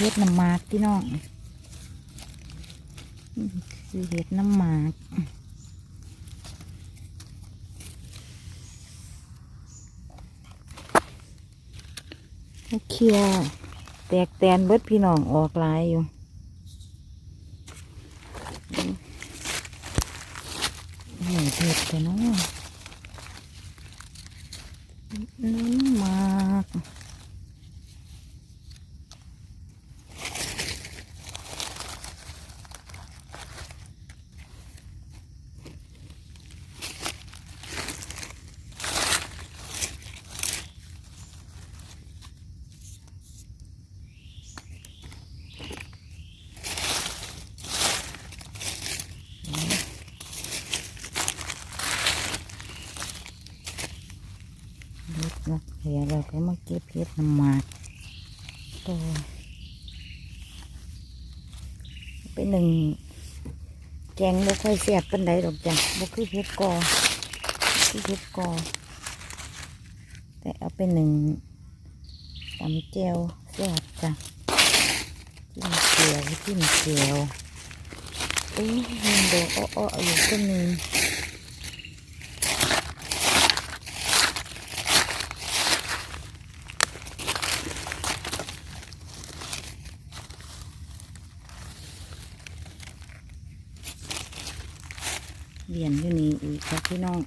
เห็ดน้ำหมากพี่น้องคือเห็ดน้ำหมากโอเคแตกแตนเบิดพี่น้องออกลายอยู่เห็ดแต่น้องน้ำหมาก เล็ดนะ เดี๋ยวเราก็มาเก็บเห็ดน้ำหมากต่อไปหนึ่งแกงบ่ค่อยเสียบปันใดดอกจ้ะบ่คือเห็ดกอคือเห็ดกอ แต่เอาไปหนึ่งตำเจียวเสียบจ้ะจิ้มเจียวจิ้มเจียวเอ้ยมันโดอ้อๆอยู่ก็มี รียนอยู่นี่อีกครับพี่น้อง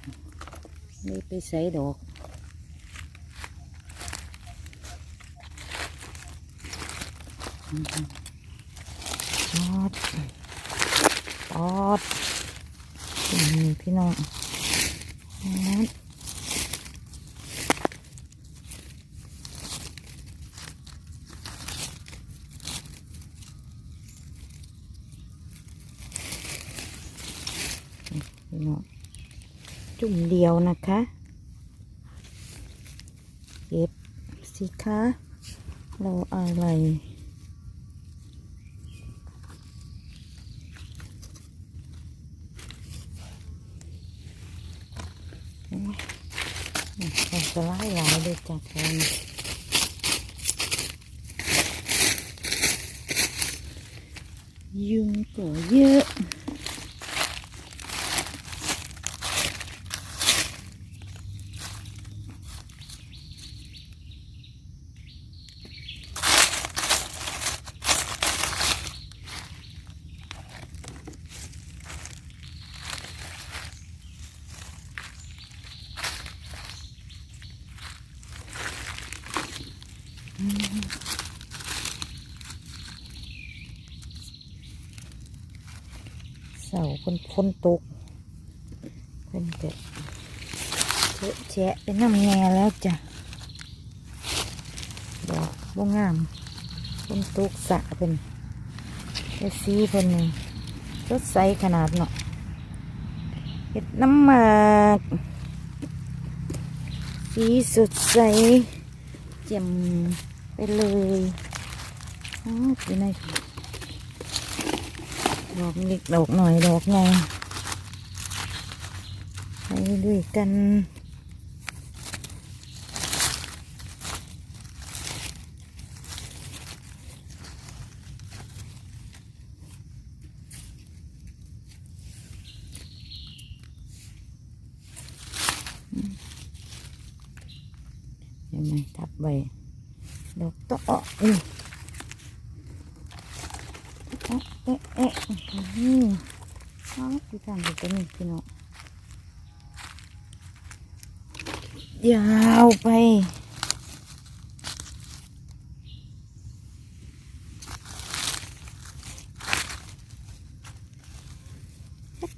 ไม่ไปใส่ดอกอืมปอดปอดนี่พี่น้องนั่น้อง เดี่ยวนะคะเก็บสิคะเราอะไรเราจะไล่หลายเลยจากแทนยุงก็เยอะ เสาคนฝนตกเพิ่นจะเชะแฉะเป็นน้ำแงแล้วจ้ะดอกบ่งามฝนตกสะเพิ่นแต่สีเพิ่นนี่สดใสขนาดเนาะเห็ดน้ำหมากสีสดใสแจ่ม เลยอ๋ออยู่ในดอกเล็กดอกหน่อยดอกไงไปด้วยกันเห็นไหมทับใบ ตะนี่เอ๊ะเอ๊ะอืมอ๋อพี่ทางอยู่ตรงนี้พี่น้องยาวไป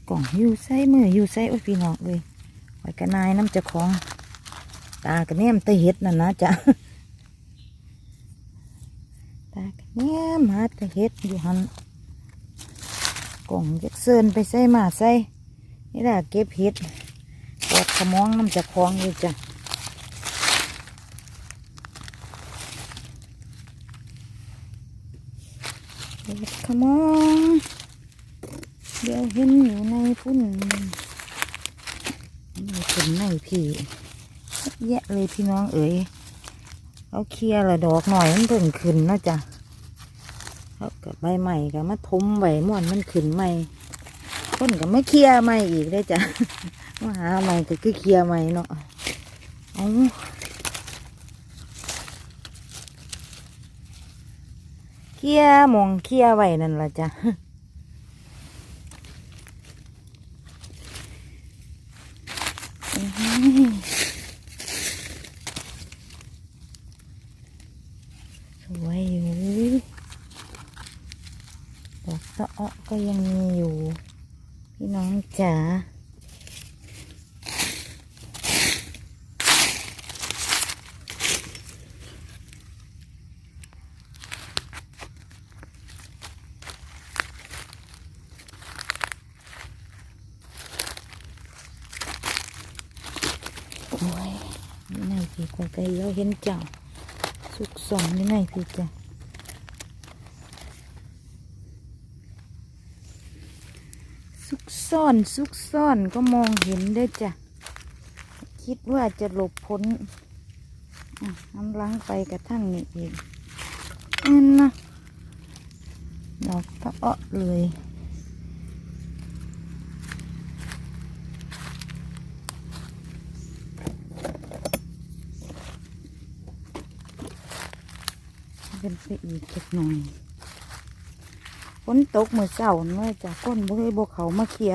กล่องอยู่ใส่มืออยู่ใส่โอ้ยพี่น้องเลยไว้กระนายน้ำจะของ ตากระแนมตะเห็ดน่ะนะจ๊ะ ตากระแนมาแตะเห็ดอยู่หันกล่องยักเซินไปใส่มาใส่นี่แหละเก็บเห็ดปวดสมองน้ำจะคลองอยู่จ้ะเห็ดขมองเดี๋ยวเห็นอยู่ในพุ่นในพุ่นในพี่แยะเลยพี่น้องเอ๋ยเขาเคลียร์ละดอกหน่อยมันเพิ่งขึ้นนาะจ้ะ กับใบใหม่กับมาทมไว้ม่วนมันขึ้นใหม่คนกับมาเคลียใหม่อีกได้จ้ะมาหาใหม่ก็คือเคลียใหม่เนาะเอาเคลียมองเคลียไว้นั่นละจ้ะ อื้อหือสวยอยู่ดอกตะเอ้อ ก็ยังมีอยู่ พี่น้องจ๋าโอ้ยนี่ไงพี่คนไกลเราเห็นเจ้าสุกสองนี่ไงพี่จ้ะสุก ซ่อนสุกซ่อนก็มองเห็นได้จ้ะ คิดว่าจะหลบพ้นน้ำล้างไปกระทั่งนี่เองนั่นนะดอกตะเอ้อเลยเป็นไปอีกจักหน่อย ฝนตกเมื่อเช้าเมื่อจากก้นบุ้ยบกเขามาเคลีย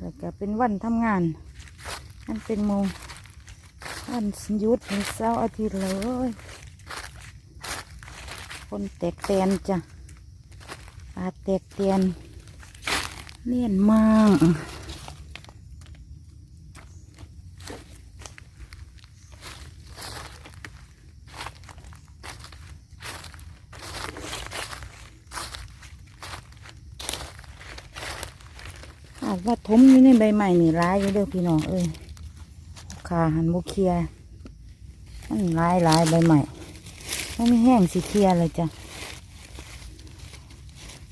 แล้วก็เป็นวันทำงานนั่นเป็นโมงวันยุดเป็นเสาร์อาทิตย์เลยคนแตกเตียนจ้ะปลาแตกเตียนเลี่ยนมาก อาจว่า ทมอยู่ในใบใหม่นี่ร้ายอยู่เด้อพี่น้องเอ้ยขาหันบุเคียมันร้ายร้ายใบใหม่มันไม่แห้งสีเคลียร์เลยจ้ะ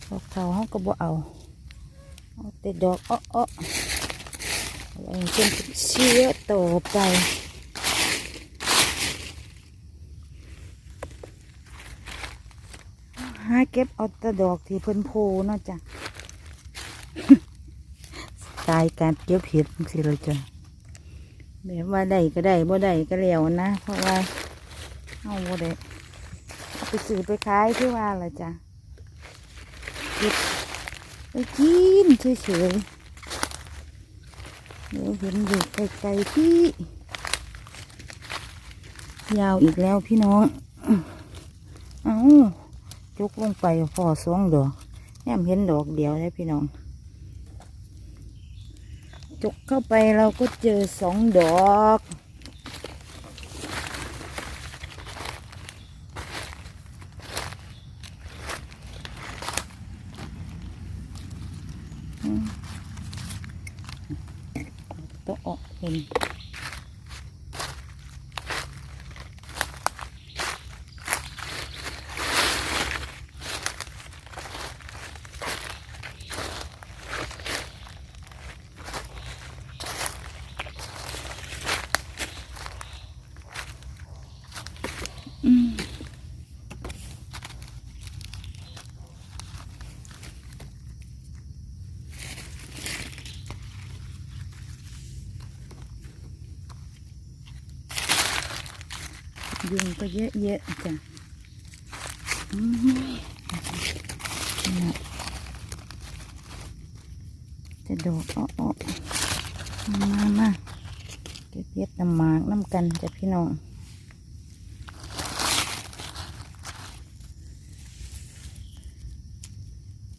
ดอกเทาเขาก็บ่เอาเอาแต่ดอกอ้ออ้อเอาไว้จนเชื้อโตอไปหาเก็บเอาแต่ดอกที่เพิ่นโพเนาะจ้ะ สไตล์การเก็บเห็ดสิเราจะแบบว่าได้ก็ได้บ่ได้ก็แล้วนะ เพราะว่าเอาบ่ได้ไปซื้อไปขายที่ว่าละจ้ะเก็บไปกินเฉยๆเดี๋ยวเห็นอยู่ไกลๆที่ ยาวอีกแล้วพี่น้อง เอาจุกลงไปพอสองดอกแอมเห็นดอกเดียวเลยพี่น้อง จกเข้าไปเราก็เจอสองดอก ยุงก็เยอะๆจ้ะจะดอกอ้อมามาเก็บเย็ดน้ำหมากน้ำกันจ้ะพี่น้อง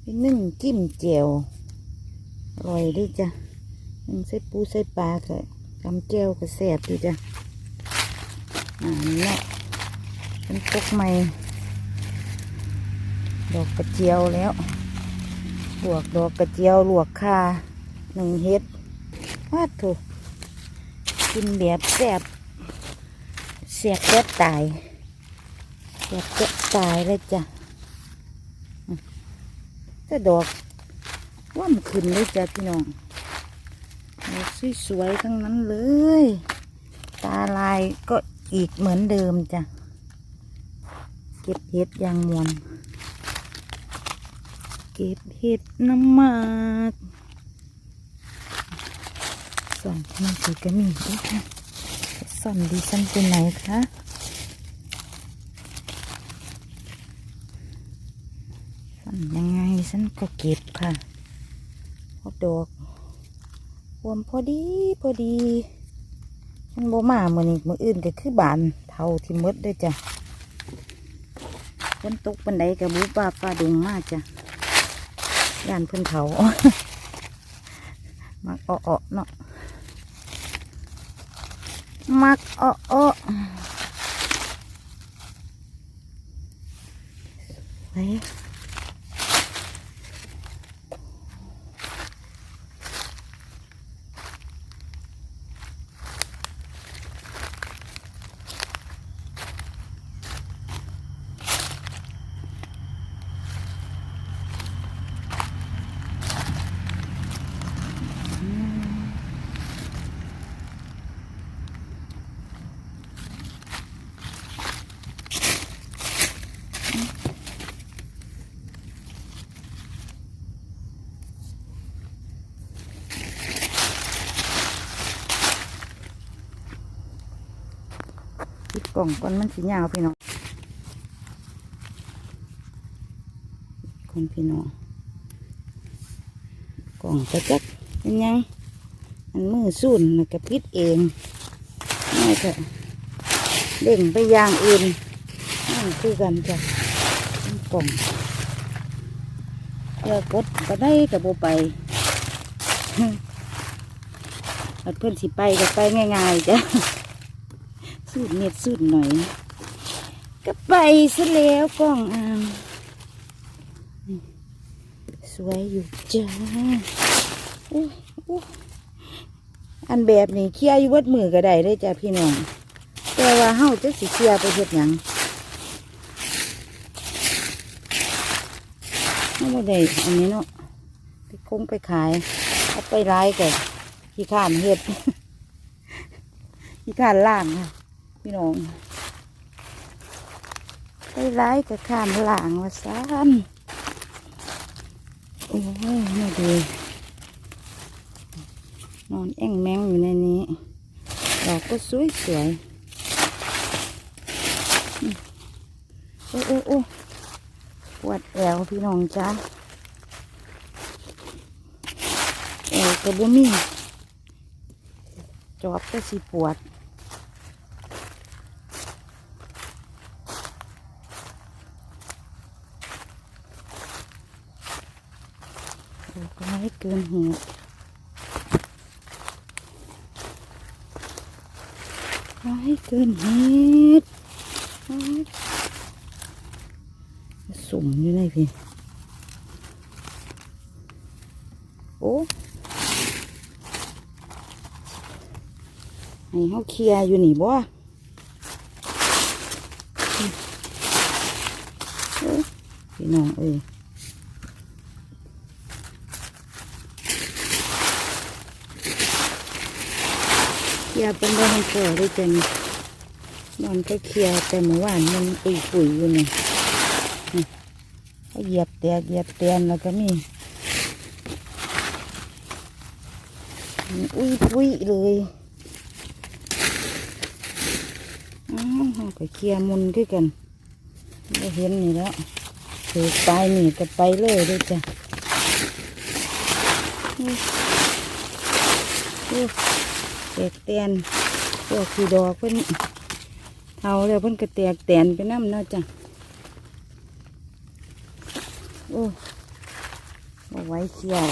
เป็นนึ่งจิ้มเจียวอร่อยด้วยจ้ะนึ่งใส่ปูใส่ปลาก็กำเจียวก็แซ่บดีจ้ะ อ่านี่แหละเป็นตุกใหม่ ดอกกระเจียวแล้วลวกดอกกระเจียวลวกคาหนึ่งเฮ็ดว่าถูกกินแบบแซ่บเสียบแซ่บตายเสียบแซ่บตายเลยจ้ะแต่ดอกว่ามขึ้นเลยจ้ะพี่น้องดอกสวยๆทั้งนั้นเลย ตาลายก็ อีกเหมือนเดิมจ้ะ เก็บเห็ดอยางมวน เก็บเห็ดน้ำมากส่วนมันสีก็มีค่ะส่วนดีฉันเป็นไหนคะส่วนยังไงฉันก็เก็บค่ะพอดอกรวมพอดีพอดี ฉันบ่มาเมื่อนี้มืออื่นก็คือบานเท่าที่หมดด้วยจ้ะฝนตกปันไดกับบูบาฟ้าดงมากจ้ะย่านเพิ่นเขามักอ้อเนาะมักอ้อๆไป ล่องก่อนมันสียาวพี่น้องคนพี่น้องกล่องกระจักเป็นไงอันมือสุ่นแล้วก็ปิดเองนี่ก็เด้งไปอย่างอื่นนั่นคือกันจ้ะกล่องเพื่อกดก็ได้กับโบไปแล้วเพื่อนสิไปก็ไปง่ายๆจ้ะ สูดเน็ตสูดหน่อย ก็ไปซะแล้วกล้องอามสวยอยู่จ้าอุ๊ยอุ๊ยอันแบบนี้เคลียอยู่วัดมือก็ได้เลยจ้ะพี่น้องแต่ว่าเฮาจะสิเคลียไปเฮ็ดหยังเฮาบ่ได้อันนี้เนาะไปคงไปขายเอาไปร้ายกันขี้ข้านเฮ็ดขี้ข้านล่างค่ะ พี่น้องไปร้ายกับข้ามหลังว่าซ้ำโอ้ยไม่ดีนอนแอ่งแมงอยู่ในนี้ดอกก็สวยสวยๆอืมโอ้โอ้โอ้ปวดแอวพี่น้องจ้าแอวกระบุมีจอบก็สิปวด โอ้ก็ไม่ เกินเหตุไม่เกินเหตุสุ่มอยู่ไหนพี่ โอ้ให้เขาเคลียร์อยู่นี่บ่พี่น้องเอ้ย ลียร์เป็นบ้านเก่าด้วยจันนอนก็เคลียร์แต่เมื่อวานมันปุยปุยอยู่นี่นี่เหยียบแตกเหยียบเตียนแล้วก็มีอุ้ยปุ้ยเลยอ้าวก็เคลียร์มุนด้วยกันไม่เห็นนี่แล้วถือปลายหนีก็ไปเลยด้วยจ้ะนี่นี่ แตกแตนพวกขี้ดอกเพิ่นเอาแล้วเพิ่นก็แตกแตนไปน้ำเนาะจ้ะโอ้บ่ไว้เขี้ยว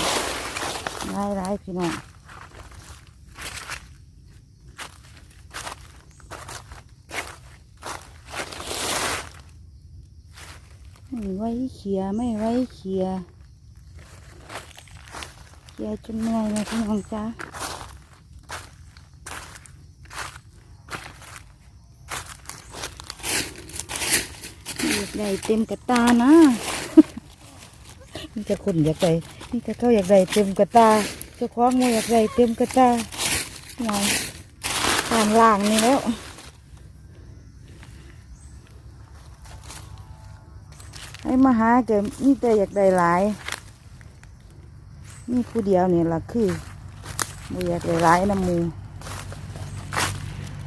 ร้ายร้ายพี่น้องไม่ไว้เขียไม่ไว้เขียเขียจนเหนื่อยนะพี่น้องจ้า อยากได้เต็มกระตานะนี่จะคนอยากได้นี่จะเข้าอยากได้เต็มกระตาเจ้าของโมอยากได้เต็มกระตาหน่อยผ่านล่างนี่แล้วให้มาหาแกมีแต่อยากได้หลายมีผู้เดียวเนี่ยละคือบ่อยากได้หลายน้ำมู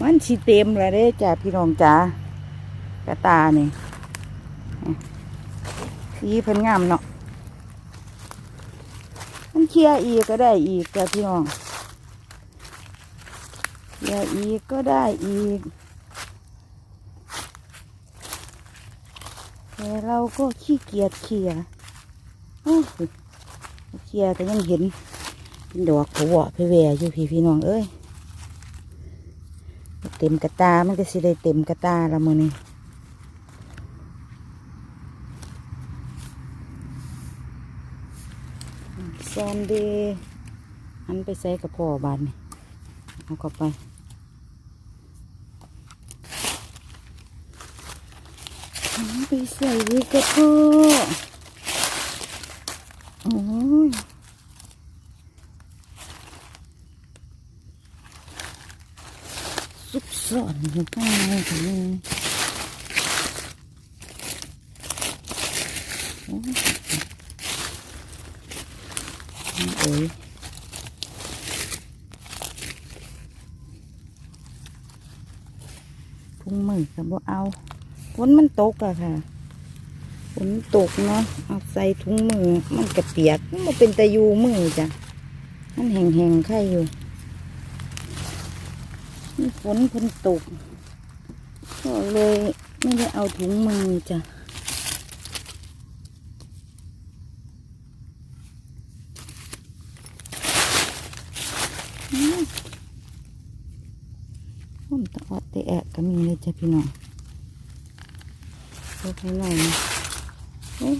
มันสิเต็มแล้วเด้จ้ะพี่น้องจ๋ากระตานี่ สีเพิ่นงามเนาะมันเคลียอีกก็ได้อีกจ้ะพี่น้องเคลียอีกก็ได้อีกแต่เราก็ขี้เกียจเคลียโอ้ยเคลียร์แต่ยังเห็นเป็นดอกผัวไปแหวอยู่พี่พี่น้องเอ้ยเต็มกระตา มันก็สิได้เต็มกระตาละมือนี่ นเดย์หันไปใส่กระพาะบานนี่เอาเข้าไปหันไปใส่กระพาะโอ้ยซุกซ่อนอยู่ข้างในกันเลยโอ้ย โอ้ยพุงมือกับบ่เอาฝนมันตกอะค่ะฝนตกเนาะเอาใส่ถุงมือ มันกระเปียกมันเป็นตะยูมือจ้ะมันแห้งๆไข่อยู่มีฝนเพิ่นตกก็เลยไม่ได้เอาถุงมือจ้ะอื้อ ผมตะออดแตะแอะก็มีเลยจ้ะพี่น้องเล็กน้อยนะโอ้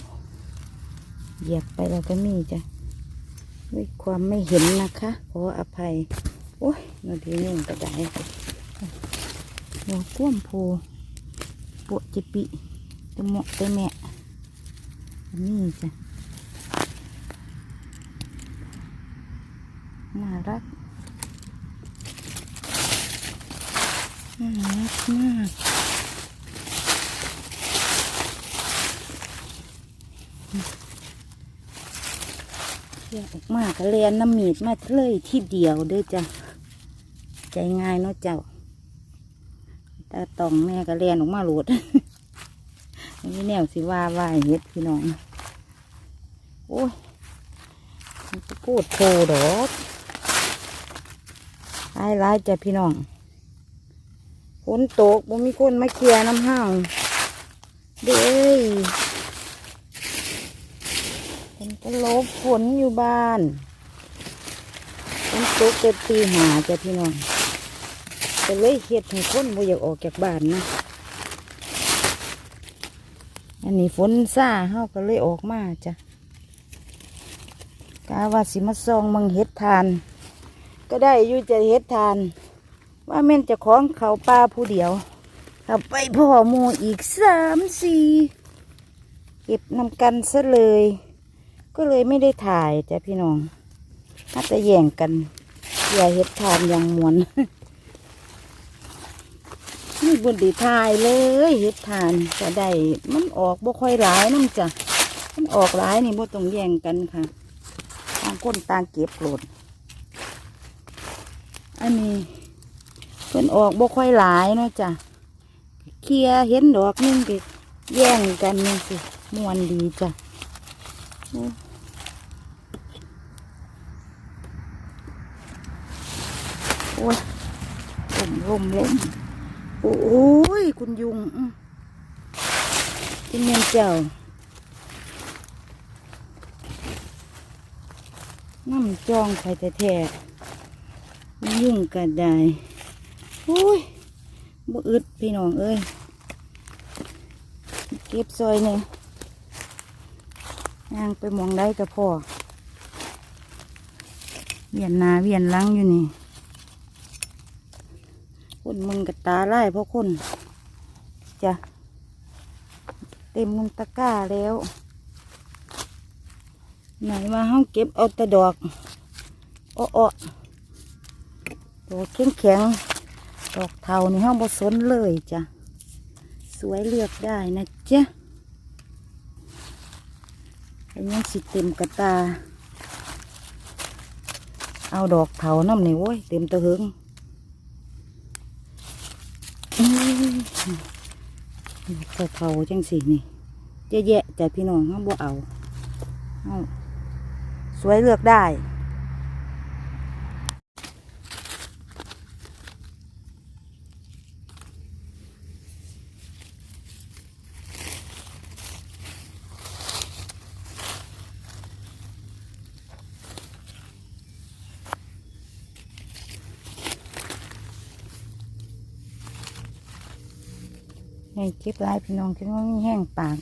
เหยียบไปแล้วก็มีจ้ะด้วยความไม่เห็นนะคะ ขออภัย โอ้ยนาทียุ่งกระไดหัวก้วมโพปวดจิปิตะหมาะตะแม่อันนี่จ้ะน่ารัก น่ารักมาก เยออกมากระเรียนน้ำมีดมาเลยที่เดียวเด้อจ้ะ ใจง่ายเนาะเจ้าตาตองแม่ก็เรียนออกมาโหลดนี่แนวสิว่าว่าให้เฮ็ดพี่น้อง โอ้ยมันจะพูดโทดอกหลายหลายๆจ้ะพี่น้อง ฝนตกบ่มีคนมาเคลียน้ำห้างเด้ยเป็นก็ลบฝนอยู่บ้านฝนตกเต็มตีหาจ้ะพี่น้องก็เลยเฮ็ดให้คนบ่อยากออกจากบ้านนะอันนี้ฝนซ่าเฮาก็เลยออกมาจ้ะกาว่าสิมาซองมังเฮ็ดทาน ก็ได้อยู่จะเฮ็ดทาน ว่าแม่นจะของเขาป้าผู้เดียวเอาไปพ่อมูอีกสามสี่เก็บนำกันซะเลย ก็เลยไม่ได้ถ่ายจ้ะพี่น้องถ้าจะแย่งกันอย่าเฮ็ดทานอย่างมวนนี่บนดีทายเลยเฮ็ดทานจะได้มันออกบ่ค่อยหลายน้ำจ้ะมันออกหลายนี่บ่ต้องแย่งกันค่ะต่างคนต่างเก็บโหลดอันนี้ เพิ่นออกบ่ค่อยหลายเนาะจ้ะเคลียเห็นดอกนึงก็แย่งกันนี่สิมวนดีจ้ะโอ้โอ้ยลมลมลมโอ้ยคุณยุงอื้อคุณแม่เจ้าน้ำจองไข่แต่แท้ๆคุณยุงก็ได้ อุ้ยบ่อึดพี่น้องเอ้ย เก็บซอยเนี่ยย่างไปมองได้กับพ่อ เวียนนาเวียนลังอยู่นี่ คนมึงกับตาไล่เพราะคนจ้ะเต็มมุงตะก้าแล้ว ไหนมาห้องเก็บเอาแต่ดอกอ้อๆตัวแข็งแข็งๆ ดอกเทานี่ห้องบสนเลยจ้ะ สวยเลือกได้นะจ๊ะอันนี้สิเต็มกระตา เอาดอกเถาน้ำนี่โว้ยเต็มตะหึงโอดอกเถาจังสินี่เยอะแยะแต่พี่น้องเขาบ่เอา สวยเลือกได้ ให้เก็บลายพี่น้องคิดว่ามีแห้งปาก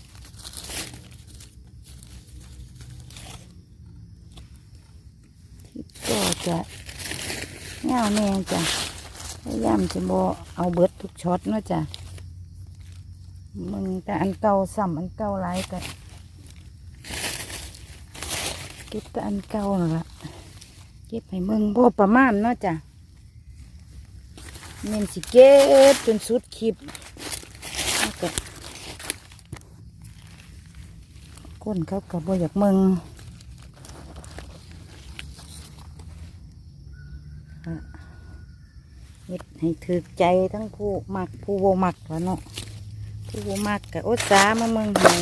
ที่ก็จะเงาแน่จ้ะพยายามจะโบเอาเบิดทุกช็อตเนาะจ้ะมึงแต่อันเก่าซ้ำอันเก่าหลายกันเก็บแต่อันเก่านั่นละเก็บให้มึงโบประมาณเนาะจ้ะเน้นสิเก็บจนสุดคลิป แล้วก็ ก้นเขากับบอยากมึงอะเฮ็ดให้ถือใจทั้งผู้มักผู้โวมักวะเนาะผู้โวมักกับโอตสามาเมืองให้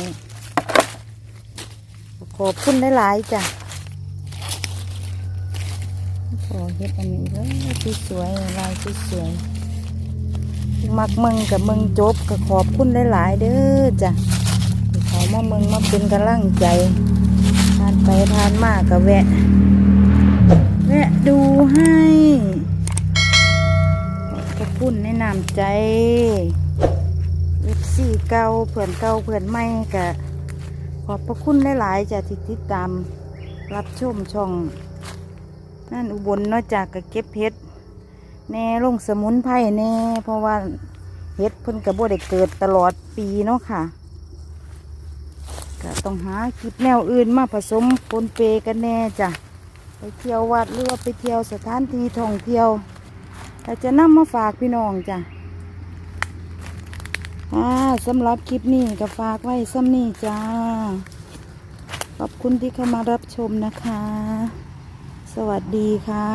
ขอบคุณหลายจ้ะขอเฮ็ดอันนี้เลยสวยๆลายสวยๆมักมึงกับมึงจบก็ขอบคุณหลายเด้อจ้ะ ที่เมามึงมาเป็นกำลังใจทานไปทานมากก็แวะ แวะดูให้ขอบคุณแนะนำใจเอฟซีเก่าเพื่อนเก่าเพื่อนใหม่กะขอบพระคุณหลายๆจ้ะที่ติดตามรับชมช่องนั่นอุบลนาะจากกะเก็บเพชรแน่ลงสมุนไพรแน่ เพราะว่าเฮ็ดเพิ่นกระบ่ได้เกิดตลอดปีเนาะค่ะ ก็ต้องหากิบแนวอื่นมาผสมปนเปกันแน่จ้ะไปเที่ยววัดหรือว่าไปเที่ยวสถานที่ท่องเที่ยวแต่จะนำมาฝากพี่น้องจ้ะอ่าสำหรับคลิปนี้ก็ฝากไว้ซ้ำนี้จ้า ขอบคุณที่เข้ามารับชมนะคะ สวัสดีค่ะ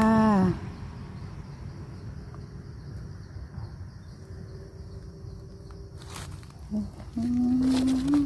Mm-hmm.